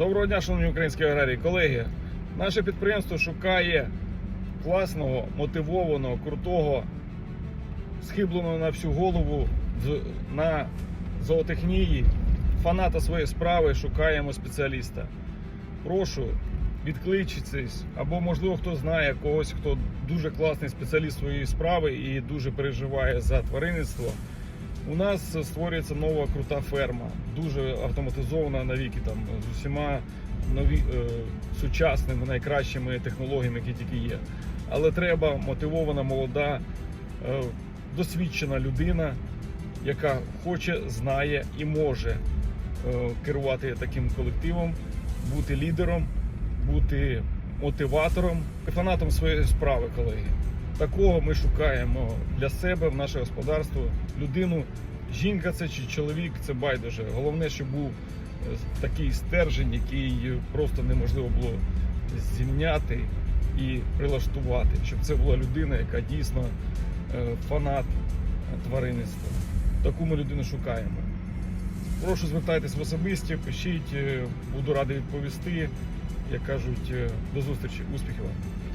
Доброго дня, шановні українські аграрії. Колеги, наше підприємство шукає класного, мотивованого, крутого, схибленого на всю голову на зоотехнії, фаната своєї справи, шукаємо спеціаліста. Прошу, відкличтесь, або, можливо, хто знає когось, хто дуже класний спеціаліст своєї справи і дуже переживає за тваринництво. У нас створюється нова крута ферма, дуже автоматизована навіки, там з усіма нові, е, сучасними найкращими технологіями, які тільки є. Але треба мотивована, молода, е, досвідчена людина, яка хоче, знає і може е, керувати таким колективом, бути лідером, бути мотиватором, фанатом своєї справи, колеги. Такого ми шукаємо для себе в наше господарство людину. Жінка це чи чоловік, це байдуже. Головне, щоб був е, такий стержень, який просто неможливо було зімняти і прилаштувати, щоб це була людина, яка дійсно е, фанат тваринництва. Таку ми людину шукаємо. Прошу звертайтесь в особисті, пишіть, е, буду радий відповісти. Як кажуть, до зустрічі, успіхів вам!